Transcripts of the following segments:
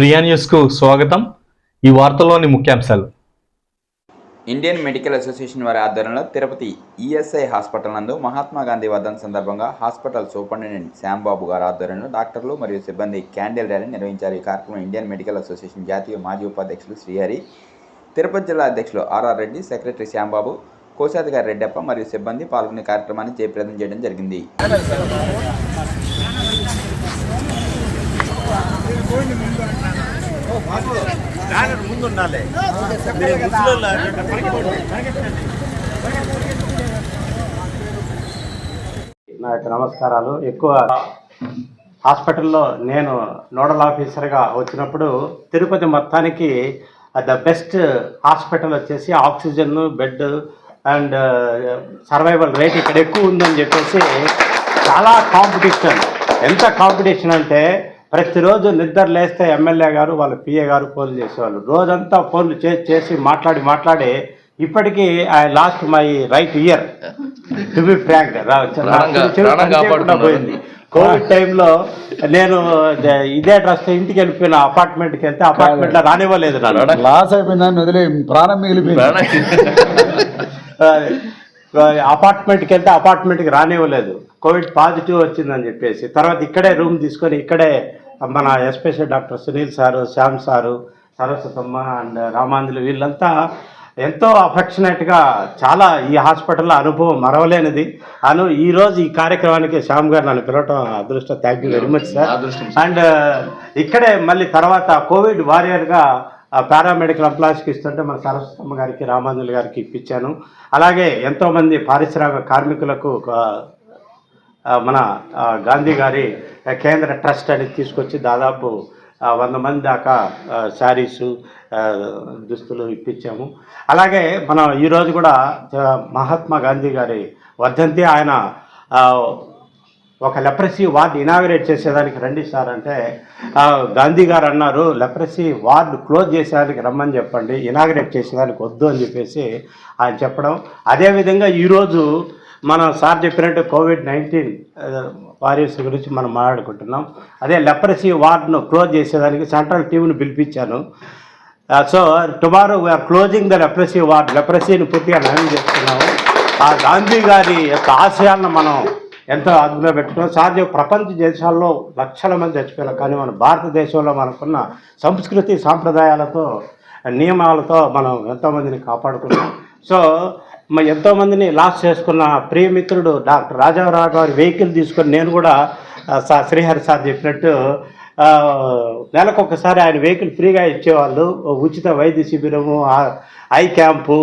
ప్రియా న్యూస్కు స్వాగతం. ఈ వార్తల్లోని ముఖ్యాంశాలు. ఇండియన్ మెడికల్ అసోసియేషన్ వారి ఆధ్వర్యంలో తిరుపతి ఈఎస్ఐ హాస్పిటల్ నందు మహాత్మా గాంధీ వర్ధన్ సందర్భంగా హాస్పిటల్ సూపరింటెండెంట్ శ్యాంబాబు గారి ఆధ్వర్యంలో డాక్టర్లు మరియు సిబ్బంది క్యాండిల్ ర్యాలీ నిర్వహించారు. ఈ కార్యక్రమం ఇండియన్ మెడికల్ అసోసియేషన్ జాతీయ మాజీ ఉపాధ్యక్షులు శ్రీహరి తిరుపతి జిల్లా అధ్యక్షులు ఆర్ఆర్ రెడ్డి సెక్రటరీ శ్యాంబాబు కోశాధికారి రెడ్డప్ప మరియు సిబ్బంది పాల్గొనే కార్యక్రమాన్ని జయప్రదం చేయడం జరిగింది. బ్యానర్ ముందు ఉండాలి నా యొక్క నమస్కారాలు. ఎక్కువ హాస్పిటల్లో నేను నోడల్ ఆఫీసర్గా వచ్చినప్పుడు తిరుపతి మొత్తానికి ద బెస్ట్ హాస్పిటల్ వచ్చేసి oxygen bed and survival rate ఇక్కడ ఎక్కువ ఉందని చెప్పేసి చాలా కాంపిటీషన్. ఎంత కాంపిటీషన్ అంటే ప్రతిరోజు నిద్ర లేస్తే ఎమ్మెల్యే గారు వాళ్ళ పిఏ గారు ఫోన్లు చేసేవాళ్ళు. రోజంతా ఫోన్లు చేసి చేసి మాట్లాడి మాట్లాడి ఇప్పటికీ I lost my right ear. To be frank పోయింది. కోవిడ్ టైంలో నేను ఇదే డ్రెస్ ఇంటికి వెళ్ళిపోయిన అపార్ట్మెంట్కి వెళ్తే అపార్ట్మెంట్లో రానివ్వలేదు లాస్ అయిపోయిందని వదిలే ప్రాణం మిగిలిపోయింది. అపార్ట్మెంట్కి వెళ్తే అపార్ట్మెంట్కి రానివ్వలేదు. కోవిడ్ పాజిటివ్ వచ్చిందని చెప్పేసి తర్వాత ఇక్కడే రూమ్ తీసుకొని ఇక్కడే మన special doctor Sunil sir Shyam sir Saraswatamma and Ramanjulu వీళ్ళంతా ఎంతో అఫెక్షనేట్గా చాలా ఈ హాస్పిటల్లో అనుభవం మరవలేనిది. అను ఈరోజు ఈ కార్యక్రమానికి శ్యామ్ గారు నన్ను పిలవటం అదృష్టం. Thank you very much sir and ఇక్కడే మళ్ళీ తర్వాత కోవిడ్ వారియర్గా పారామెడికల్ ఎంప్లాయీస్కి ఇస్తుంటే మన సరస్వతమ్మ గారికి రామాంజులు గారికి ఇప్పించాను. అలాగే ఎంతోమంది పారిశ్రామిక కార్మికులకు మన గాంధీ గారి కేంద్ర ట్రస్ట్ అని తీసుకొచ్చి దాదాపు వంద మంది దాకా శారీసు దుస్తులు ఇప్పించాము. అలాగే మనం ఈరోజు కూడా మహాత్మా గాంధీ గారి వర్ధంతి ఆయన ఒక లెప్రసీ వార్డ్ ఇనాగరేట్ చేసేదానికి రండి సార్ అంటే గాంధీ గారు అన్నారు లెప్రసీ వార్డ్ క్లోజ్ చేసేదానికి రమ్మని చెప్పండి ఇనాగరేట్ చేసేదానికి వద్దు అని చెప్పేసి ఆయన చెప్పడం. అదేవిధంగా ఈరోజు మనం సార్ చెప్పినట్టు కోవిడ్ నైన్టీన్ వారియర్స్ గురించి మనం మాట్లాడుకుంటున్నాం. అదే లెప్రసీ వార్డ్ను క్లోజ్ చేసేదానికి సెంట్రల్ టీంను పిలిపించాను. So tomorrow we are closing the leprosy ward. లెప్రసీని పూర్తిగా నయం చేస్తున్నాము. ఆ గాంధీ గారి యొక్క ఆశయాలను మనం ఎంతో అదుపులో పెట్టుకున్నాం. సాధ్యం ప్రపంచ దేశాల్లో లక్షల మంది చచ్చిపోయారు కానీ మన భారతదేశంలో మనకున్న సంస్కృతి సాంప్రదాయాలతో నియమాలతో మనం ఎంతోమందిని కాపాడుకున్నాం. సో ఎంతోమందిని లాస్ చేసుకున్న ప్రియమిత్రుడు డాక్టర్ రాజారావు గారి వెహికల్ తీసుకొని నేను కూడా సా- శ్రీహరి సార్ చెప్పినట్టు నెలకొకసారి నెలకు ఒకసారి ఆయన వెహికల్ ఫ్రీగా ఇచ్చేవాళ్ళు. ఉచిత వైద్య శిబిరము ఐ క్యాంపు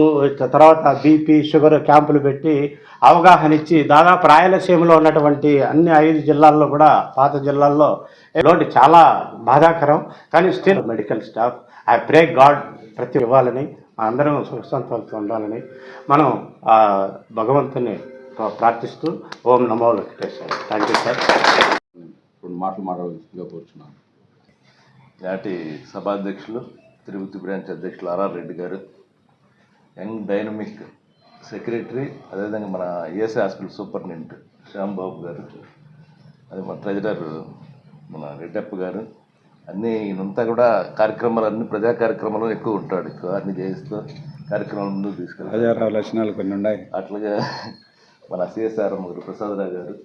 తర్వాత బీపీ షుగర్ క్యాంపులు పెట్టి అవగాహన ఇచ్చి దాదాపు రాయలసీమలో ఉన్నటువంటి అన్ని ఐదు జిల్లాల్లో కూడా పాత జిల్లాల్లో లోటు చాలా బాధాకరం. కానీ still medical staff I pray God ప్రతి ఇవ్వాలని అందరం సుఖ ఉండాలని మనం ఆ భగవంతుని ప్రార్థిస్తూ ఓం నమో వెంకటేశ్వర థ్యాంక్ యూ సార్ రెండు మాటలు మాట్లాడవలసిందిగా కోరుచున్నాను. నాటి సభాధ్యక్షులు తిరుపతి బ్రాంచ్ అధ్యక్షులు ఆర్ఆర్ రెడ్డి గారు యంగ్ డైనమిక్ సెక్రటరీ అదేవిధంగా మన ఏఎస్ఐ హాస్పిటల్ సూపరింటెండెంట్ శ్యాంబాబు గారు అదే మన ట్రెజరర్ మన రెడ్డప్ప గారు అన్నీ ఈయనంతా కూడా కార్యక్రమాలు అన్ని ప్రజా కార్యక్రమాలు ఎక్కువ ఉంటాడు. ఎక్కువ అన్ని చేస్తూ కార్యక్రమాలు తీసుకెళ్తారు హజారావు లక్షణాలు కొన్ని ఉన్నాయి. అట్లాగే మన సిఎస్ఆర్ ముగ్గురు ప్రసాదరావు గారు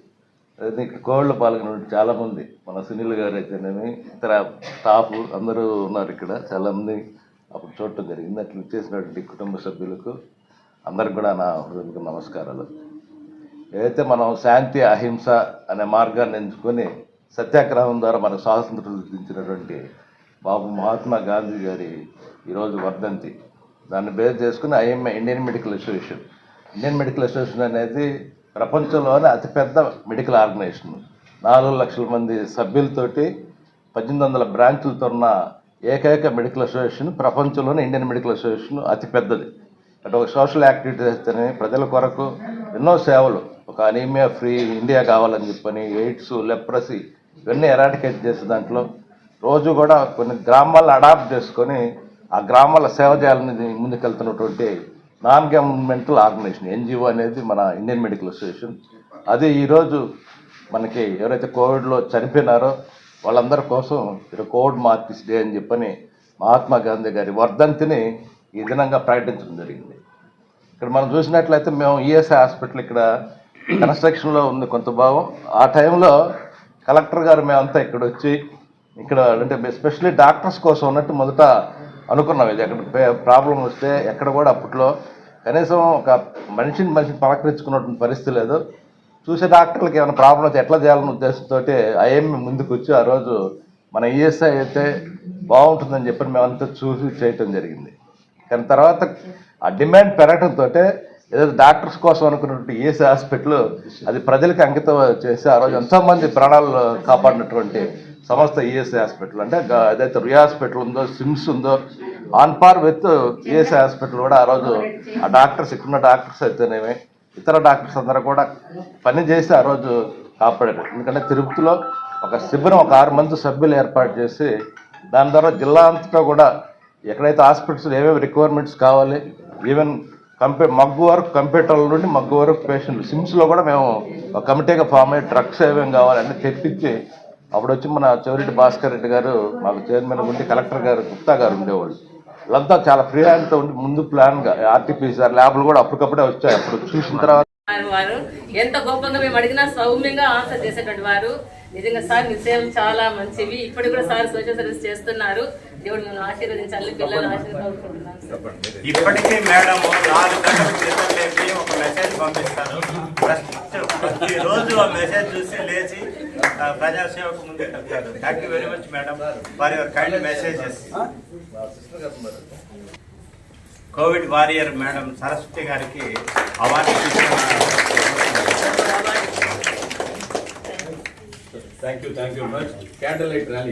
అదే ఇక్కడ కోవిడ్లో పాల్గొన్న చాలామంది. మన సునీల్ గారు అయితేనేమి ఇతర స్టాఫ్ అందరూ ఉన్నారు ఇక్కడ. చాలామంది అప్పుడు చూడటం జరిగింది. అట్లా చేసినటువంటి కుటుంబ సభ్యులకు అందరికి కూడా నా హృదయపూర్వక నమస్కారాలు. ఏదైతే మనం శాంతి అహింస అనే మార్గాన్ని ఎంచుకొని సత్యాగ్రహం ద్వారా మనకు స్వాతంత్రం సిద్ధించినటువంటి బాబు మహాత్మా గాంధీ గారి ఈరోజు వర్ధంతి. దాన్ని బేస్ చేసుకుని IMA Indian medical association. Indian medical association అనేది ప్రపంచంలోనే అతిపెద్ద మెడికల్ ఆర్గనైజేషన్. నాలుగు లక్షల మంది సభ్యులతోటి పద్దెనిమిది వందల బ్రాంచులతో ఉన్న ఏకైక మెడికల్ అసోసియేషన్ ప్రపంచంలోనే ఇండియన్ మెడికల్ అసోసియేషన్ అతిపెద్దది. అటు ఒక సోషల్ యాక్టివిటీస్ అయితేనే ప్రజల కొరకు ఎన్నో సేవలు. ఒక అనీమియా ఫ్రీ ఇండియా కావాలని చెప్పని ఎయిడ్స్ లెప్రసీ ఇవన్నీ ఎరాడికేట్ చేసే దాంట్లో రోజు కూడా కొన్ని గ్రామాలను అడాప్ట్ చేసుకొని ఆ గ్రామాల సేవ చేయాలని ముందుకెళ్తున్నటువంటి నాన్ గవర్నమెంటల్ ఆర్గనైజేషన్ ఎన్జిఓ అనేది మన ఇండియన్ మెడికల్ అసోసియేషన్. అది ఈరోజు మనకి ఎవరైతే కోవిడ్లో చనిపోయినారో వాళ్ళందరి కోసం ఇది కోవిడ్ మార్కిస్ డే అని చెప్పని మహాత్మా గాంధీ గారి వర్ధంతిని ఈ దినంగా ప్రకటించడం జరిగింది. ఇక్కడ మనం చూసినట్లయితే మేము ఈఎస్ఐ హాస్పిటల్ ఇక్కడ కన్స్ట్రక్షన్లో ఉంది కొంత భాగం. ఆ టైంలో కలెక్టర్ గారు మేమంతా ఇక్కడ వచ్చి ఇక్కడ అంటే ఎస్పెషల్లీ డాక్టర్స్ కోసం ఉన్నట్టు మొదట అనుకున్నాం. ఇది ఎక్కడ ప్రాబ్లం వస్తే ఎక్కడ కూడా అప్పట్లో కనీసం ఒక మనిషిని మనిషిని పలకరించుకున్నటువంటి పరిస్థితి లేదు. చూసే డాక్టర్లకి ఏమైనా ప్రాబ్లం అయితే ఎట్లా చేయాలనే ఉద్దేశంతో ఐఎంఏ ముందుకు వచ్చి ఆ రోజు మన ఈఎస్ఐ అయితే బాగుంటుందని చెప్పి మేమంతా చూసి చేయటం జరిగింది. కానీ తర్వాత ఆ డిమాండ్ పెరగడంతో ఏదో డాక్టర్స్ కోసం అనుకున్నటువంటి ఈఎస్ఐ హాస్పిటల్ అది ప్రజలకు అంకితం చేసి ఆ రోజు ఎంతోమంది ప్రాణాలు కాపాడినటువంటి సంస్థ ఈఎస్ఐ హాస్పిటల్. అంటే ఏదైతే రియా హాస్పిటల్ ఉందో సిమ్స్ ఉందో on par with ESI hospital కూడా ఆ రోజు ఆ డాక్టర్స్ ఇక్కడున్న డాక్టర్స్ అయితేనేమి ఇతర డాక్టర్స్ అందరూ కూడా పని చేసి ఆ రోజు కాపాడారు. ఎందుకంటే తిరుపతిలో ఒక శిబిరం ఒక ఆరు మంది సభ్యులు ఏర్పాటు చేసి దాని ద్వారా జిల్లా అంతటా కూడా ఎక్కడైతే హాస్పిటల్స్ ఏమేమి రిక్వైర్మెంట్స్ కావాలి ఈవెన్ కంపే మగ్గు వరకు కంప్యూటర్ల నుండి మగ్గు వరకు పేషెంట్లు సిమ్స్లో కూడా మేము ఒక కమిటీగా ఫామ్ అయ్యి డ్రగ్స్ ఏమేమి కావాలని తెప్పించి అప్పుడు వచ్చి మన చెవిరెడ్డి భాస్కర్ రెడ్డి గారు మాకు చైర్మన్ ఉండి కలెక్టర్ గారు గుప్తా గారు ఉండేవాళ్ళు. వాళ్ళంతా చాలా ఫ్రీ హ్యాండ్తో ఉండి ముందు ప్లాన్గా ఆర్టీపీసీఆర్ ల్యాబ్లు కూడా అప్పటికప్పుడే వచ్చాయి. అప్పుడు చూసిన తర్వాత వారు వారు ఎంత గొప్పగా మేము అడిగినా సౌమ్యంగా ఆన్సర్ చేసేటువంటి వారు. నిజంగా సార్ మీ సేవలు చాలా మంచివి. ఇప్పుడు కూడా సార్ సోషల్ సర్వీస్ చేస్తున్నారు. దేవుడు మిమ్మల్ని ఆశీర్వదించాలి పిల్లలు ఆశీర్వదించుకుంటున్నాను. ఇప్పటికీ మేడం నాలుగు గంటల క్రితం లేపి ఒక మెసేజ్ పంపిస్తారు. ఫస్ట్ ప్రతిరోజు ఆ మెసేజ్ చూసి లేచి ప్రజాసేవకు ముందుకు వెళ్తారు thank you very much madam for your kind messages covid warrior madam Saraswati గారికి award thank you thank you much candle light rally